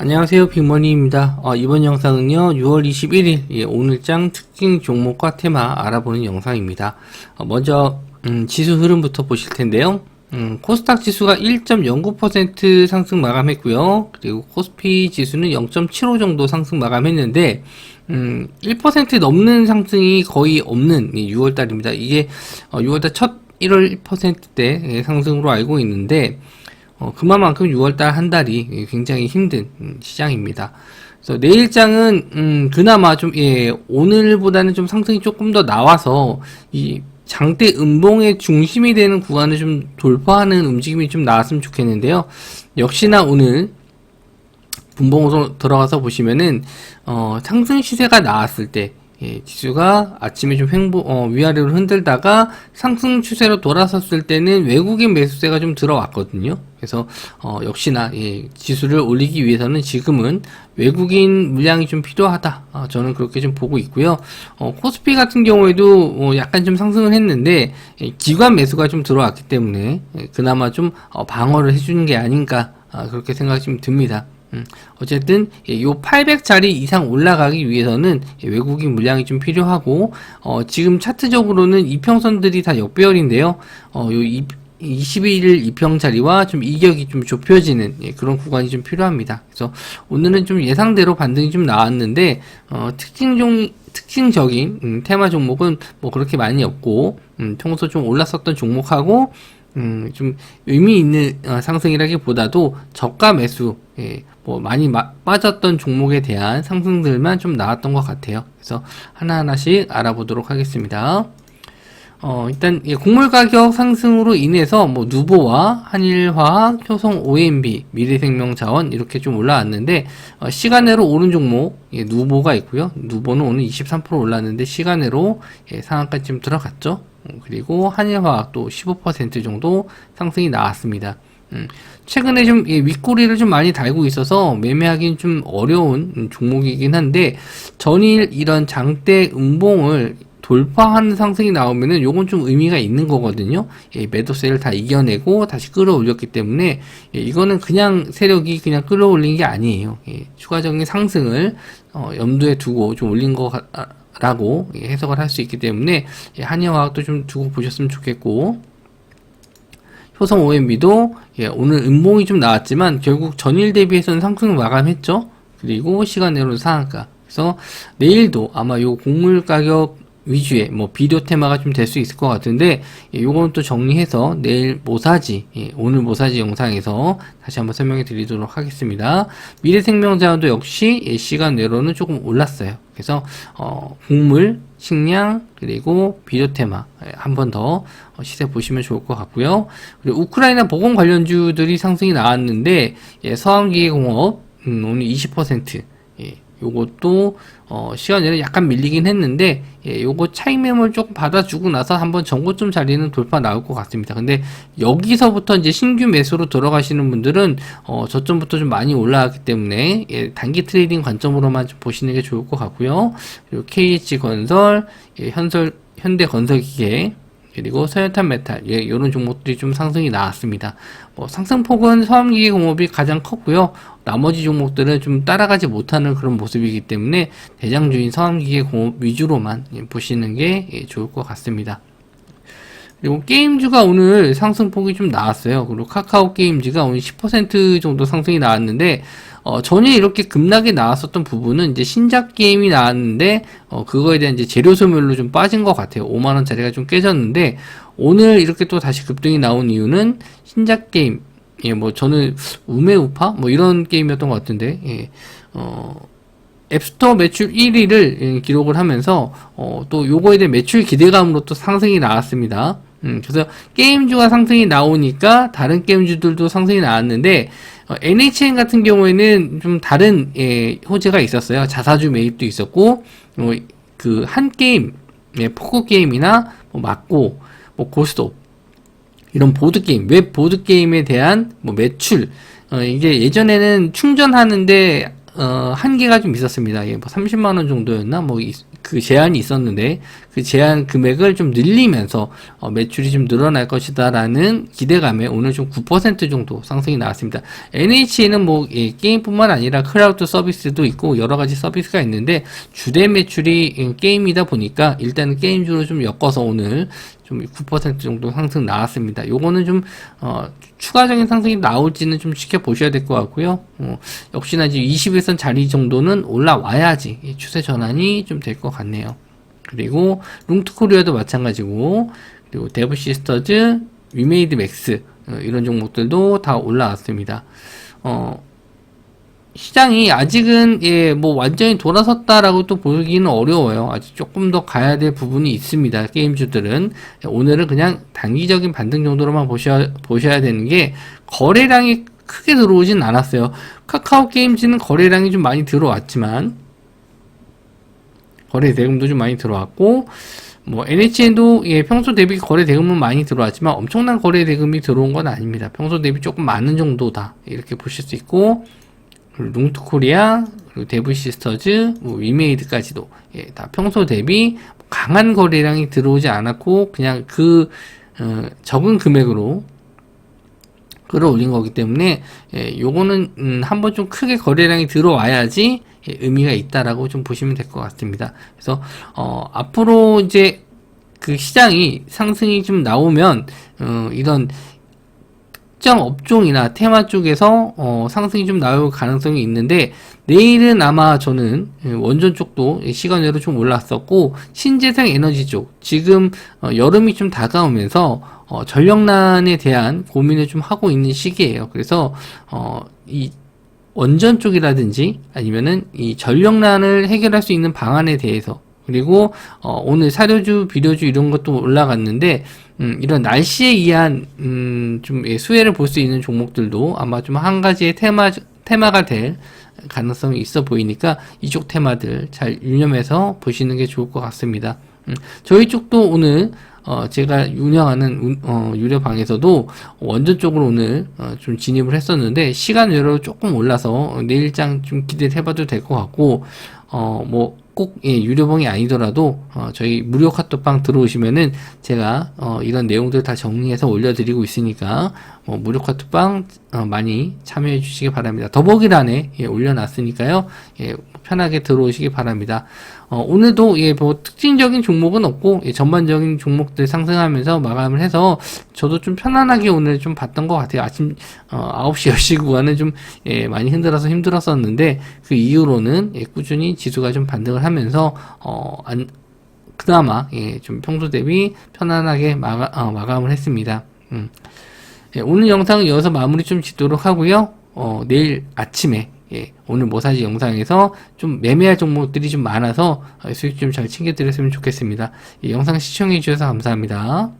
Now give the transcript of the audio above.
안녕하세요 빅머니입니다. 어, 이번 영상은요 6월 21일 예, 오늘장 특징 종목과 테마 알아보는 영상입니다. 어, 먼저 음, 지수 흐름부터 보실 텐데요. 음, 코스닥 지수가 1.09% 상승 마감했고요. 그리고 코스피 지수는 0.75 정도 상승 마감했는데 음, 1% 넘는 상승이 거의 없는 6월달입니다. 이게 어, 6월달 첫 1월 1%대 예, 상승으로 알고 있는데 어, 그만큼 6월달 한 달이 굉장히 힘든 음, 시장입니다. 그래서 내일장은 음, 그나마 좀 예, 오늘보다는 좀 상승이 조금 더 나와서 이 장대 음봉의 중심이 되는 구간을 좀 돌파하는 움직임이 좀 나왔으면 좋겠는데요. 역시나 오늘 분봉으로 들어가서 보시면은 어, 상승 시세가 나왔을 때 예, 지수가 아침에 좀 횡보, 어, 위아래로 흔들다가 상승 추세로 돌아섰을 때는 외국인 매수세가 좀 들어왔거든요. 그래서, 어, 역시나, 예, 지수를 올리기 위해서는 지금은 외국인 물량이 좀 필요하다. 어, 저는 그렇게 좀 보고 있고요. 어, 코스피 같은 경우에도 어, 약간 좀 상승을 했는데, 예, 기관 매수가 좀 들어왔기 때문에, 예, 그나마 좀 어, 방어를 해주는 게 아닌가, 아, 그렇게 생각이 좀 듭니다. 음, 어쨌든 예, 요 800짜리 이상 올라가기 위해서는 예, 외국인 물량이 좀 필요하고 어, 지금 차트적으로는 이평선들이 다 역배열인데요. 어, 요 21일 이평 자리와 좀 이격이 좀 좁혀지는 예, 그런 구간이 좀 필요합니다. 그래서 오늘은 좀 예상대로 반등이 좀 나왔는데 어, 특징종 특징적인 음, 테마 종목은 뭐 그렇게 많이 없고 음, 평소 좀 올랐었던 종목하고 음, 좀 의미 있는 어, 상승이라기보다도 저가 매수, 예, 뭐 많이 마, 빠졌던 종목에 대한 상승들만 좀 나왔던 것 같아요. 그래서 하나하나씩 알아보도록 하겠습니다. 어, 일단 예, 곡물 가격 상승으로 인해서 뭐 누보와 한일화학, 효성 OMB, 미래생명자원 이렇게 좀 올라왔는데 어, 시간으로 오른 종목 예, 누보가 있고요. 누보는 오늘 23% 올랐는데 시간으로 예, 상한까지 좀 들어갔죠. 음, 그리고 한일화학도 15% 정도 상승이 나왔습니다. 음, 최근에 좀 예, 윗꼬리를 좀 많이 달고 있어서 매매하기는 좀 어려운 음, 종목이긴 한데 전일 이런 장대 음봉을 돌파하는 상승이 나오면은 요건 좀 의미가 있는 거거든요. 예, 매도세를 다 이겨내고 다시 끌어올렸기 때문에 예, 이거는 그냥 세력이 그냥 끌어올린 게 아니에요. 예, 추가적인 상승을 어, 염두에 두고 좀 올린 거 라고 예, 해석을 할 수 있기 때문에 예, 한의화학도 좀 두고 보셨으면 좋겠고 효성 OMB도 예, 오늘 음봉이 좀 나왔지만 결국 전일 대비해서는 상승을 마감했죠. 그리고 시간내로 상한가. 그래서 내일도 아마 요 곡물 가격 위주의 뭐 비료 테마가 좀 될 수 있을 것 같은데 예, 요거는 또 정리해서 내일 모사지 예, 오늘 모사지 영상에서 다시 한번 설명해 드리도록 하겠습니다. 미래생명자원도 역시 예, 시간 내로는 조금 올랐어요. 그래서 어, 곡물, 식량 그리고 비료 테마 예, 한번 더 어, 시세 보시면 좋을 것 같고요. 그리고 우크라이나 보건 관련주들이 상승이 나왔는데 예, 서한기계공업 음, 오늘 20% 예, 요것도 어, 시간이 약간 밀리긴 했는데 예, 요거 차익 매물 조금 받아주고 나서 한번 전고점 자리는 돌파 나올 것 같습니다. 근데 여기서부터 이제 신규 매수로 들어가시는 분들은 어, 저점부터 좀 많이 올라왔기 때문에 예, 단기 트레이딩 관점으로만 좀 보시는 게 좋을 것 같고요. 그리고 KH 건설, 예, 현설 현대 건설기계 그리고 서현탄 메탈, 예, 이런 종목들이 좀 상승이 나왔습니다. 뭐 상승폭은 서암기계공업이 가장 컸고요. 나머지 종목들은 좀 따라가지 못하는 그런 모습이기 때문에 대장주인 서암기계 공업 위주로만 예, 보시는 게 예, 좋을 것 같습니다. 그리고 게임주가 오늘 상승폭이 좀 나왔어요. 그리고 카카오 게임즈가 오늘 10% 정도 상승이 나왔는데 어, 전에 이렇게 급락이 나왔었던 부분은 이제 신작 게임이 나왔는데 어, 그거에 대한 이제 재료 소멸로 좀 빠진 것 같아요. 5만 원짜리가 좀 깨졌는데 오늘 이렇게 또 다시 급등이 나온 이유는 신작 게임 예, 뭐 저는 우메우파 뭐 이런 게임이었던 것 같은데 예, 어. 앱스토어 매출 1위를 예, 기록을 하면서 어, 또 요거에 대한 매출 기대감으로 또 상승이 나왔습니다. 음, 그래서 게임주가 상승이 나오니까 다른 게임주들도 상승이 나왔는데 어, NHN 같은 경우에는 좀 다른 예, 호재가 있었어요. 자사주 매입도 있었고 어, 그한 게임 예, 포커 게임이나 뭐 맞고 뭐 고스톱 이런 보드 게임 웹 보드 게임에 대한 뭐 매출 어, 이게 예전에는 충전하는데 어, 한계가 좀 있었습니다. 예, 뭐 30만 원 정도였나 뭐 그 제한이 있었는데 그 제한 금액을 좀 늘리면서 어, 매출이 좀 늘어날 것이다라는 기대감에 오늘 좀 9% 정도 상승이 나왔습니다. NH는 뭐 예, 게임뿐만 아니라 클라우드 서비스도 있고 여러 가지 서비스가 있는데 주된 매출이 예, 게임이다 보니까 일단은 게임주로 좀 엮어서 오늘 좀 9% 정도 상승 나왔습니다. 요거는 좀 어, 추가적인 상승이 나올지는 좀 지켜보셔야 될 것 같고요. 어, 역시나 이제 21선 자리 정도는 올라와야지 이 추세 전환이 좀 될 것 같네요. 그리고 룽트코리아도 마찬가지고 그리고 데브 시스터즈, 위메이드 맥스 어, 이런 종목들도 다 올라왔습니다. 어, 시장이 아직은 예, 뭐 완전히 돌아섰다라고 또 보기는 어려워요. 아직 조금 더 가야 될 부분이 있습니다. 게임주들은 오늘은 그냥 단기적인 반등 정도로만 보셔 보셔야 되는 게 거래량이 크게 들어오진 않았어요. 카카오 게임즈는 거래량이 좀 많이 들어왔지만 거래 대금도 좀 많이 들어왔고 뭐 NHN도 예, 평소 대비 거래 대금은 많이 들어왔지만 엄청난 거래 대금이 들어온 건 아닙니다. 평소 대비 조금 많은 정도다 이렇게 보실 수 있고 룽트코리아, 그리고 데브 시스터즈, 뭐 위메이드까지도 예, 다 평소 대비 강한 거래량이 들어오지 않았고 그냥 그 어, 적은 금액으로 끌어올린 거기 때문에 예, 요거는 음, 한번 좀 크게 거래량이 들어와야지 예, 의미가 있다라고 좀 보시면 될 것 같습니다. 그래서 어, 앞으로 이제 그 시장이 상승이 좀 나오면 어, 이런 특정 업종이나 테마 쪽에서 어, 상승이 좀 나올 가능성이 있는데 내일은 아마 저는 예, 원전 쪽도 시간외로 좀 올랐었고 신재생 에너지 쪽 지금 어, 여름이 좀 다가오면서 어, 전력난에 대한 고민을 좀 하고 있는 시기예요. 그래서 어, 이 원전 쪽이라든지 아니면은 이 전력난을 해결할 수 있는 방안에 대해서 그리고 어, 오늘 사료주, 비료주 이런 것도 올라갔는데 음, 이런 날씨에 의한 음, 좀 예, 수혜를 볼 수 있는 종목들도 아마 좀 한 가지의 테마 테마가 될 가능성이 있어 보이니까 이쪽 테마들 잘 유념해서 보시는 게 좋을 것 같습니다. 음, 저희 쪽도 오늘 어, 제가 운영하는 운- 어, 유료방에서도 원전 쪽으로 오늘 어, 좀 진입을 했었는데 시간 외로 조금 올라서 내일장 좀 기대를 해봐도 될 것 같고 어, 뭐 꼭 예, 유료방이 아니더라도 어, 저희 무료 카톡방 들어오시면은 제가 어, 이런 내용들 다 정리해서 올려드리고 있으니까 어, 무료 카톡방 어, 많이 참여해 주시기 바랍니다. 더보기란에 예, 올려놨으니까요. 예, 편하게 들어오시기 바랍니다. 어, 오늘도 예, 뭐 특징적인 종목은 없고 예, 전반적인 종목들 상승하면서 마감을 해서 저도 좀 편안하게 오늘 좀 봤던 것 같아요. 아침 어, 9시 10시 구간은 좀 예, 많이 힘들어서 힘들었었는데 그 이후로는 예, 꾸준히 지수가 좀 반등을 하면서 어, 안, 그나마 예, 좀 평소 대비 편안하게 마가, 어, 마감을 했습니다. 음. 예, 오늘 영상은 여기서 마무리 좀 짓도록 하고요. 어, 내일 아침에 예, 오늘 모사지 영상에서 좀 매매할 종목들이 좀 많아서 어, 수익 좀 잘 챙겨드렸으면 좋겠습니다. 이 영상 시청해 주셔서 감사합니다.